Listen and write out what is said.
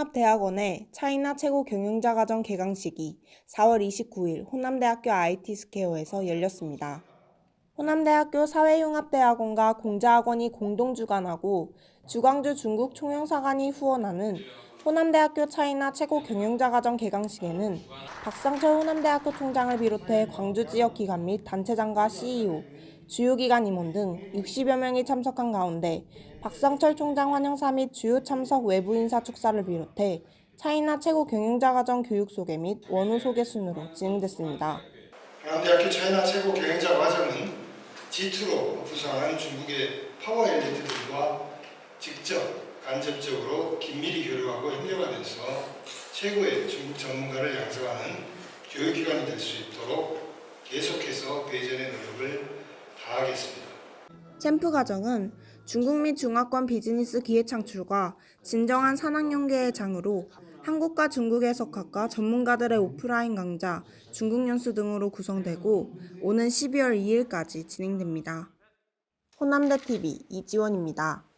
사회융합대학원의 차이나 최고 경영자 과정 개강식이 4월 29일 호남대학교 IT 스퀘어에서 열렸습니다. 호남대학교 사회융합대학원과 공자학원이 공동 주관하고 주광주 중국 총영사관이 후원하는 호남대학교 차이나 최고 경영자 과정 개강식에는 박상철 호남대학교 총장을 비롯해 광주 지역 기관 및 단체장과 CEO, 주요 기관 임원 등 60여 명이 참석한 가운데 박상철 총장 환영사 및 주요 참석 외부 인사 축사를 비롯해 차이나 최고 경영자 과정 교육 소개 및 원우 소개 순으로 진행됐습니다. 한남대학교 차이나 최고 경영자 과정은 G2로 구성한 중국의 파워 엘리트들과 직접 간접적으로 긴밀히 교류하고 협력하면서 최고의 중국 전문가를 양성하는 교육기관이 될 수 있도록 계속해서 배전의 노력을 다하겠습니다. 챔프 과정은 중국 및 중화권 비즈니스 기회 창출과 진정한 산학 연계의 장으로 한국과 중국의 석학과 전문가들의 오프라인 강좌, 중국 연수 등으로 구성되고 오는 12월 2일까지 진행됩니다. 호남대 TV 이지원입니다.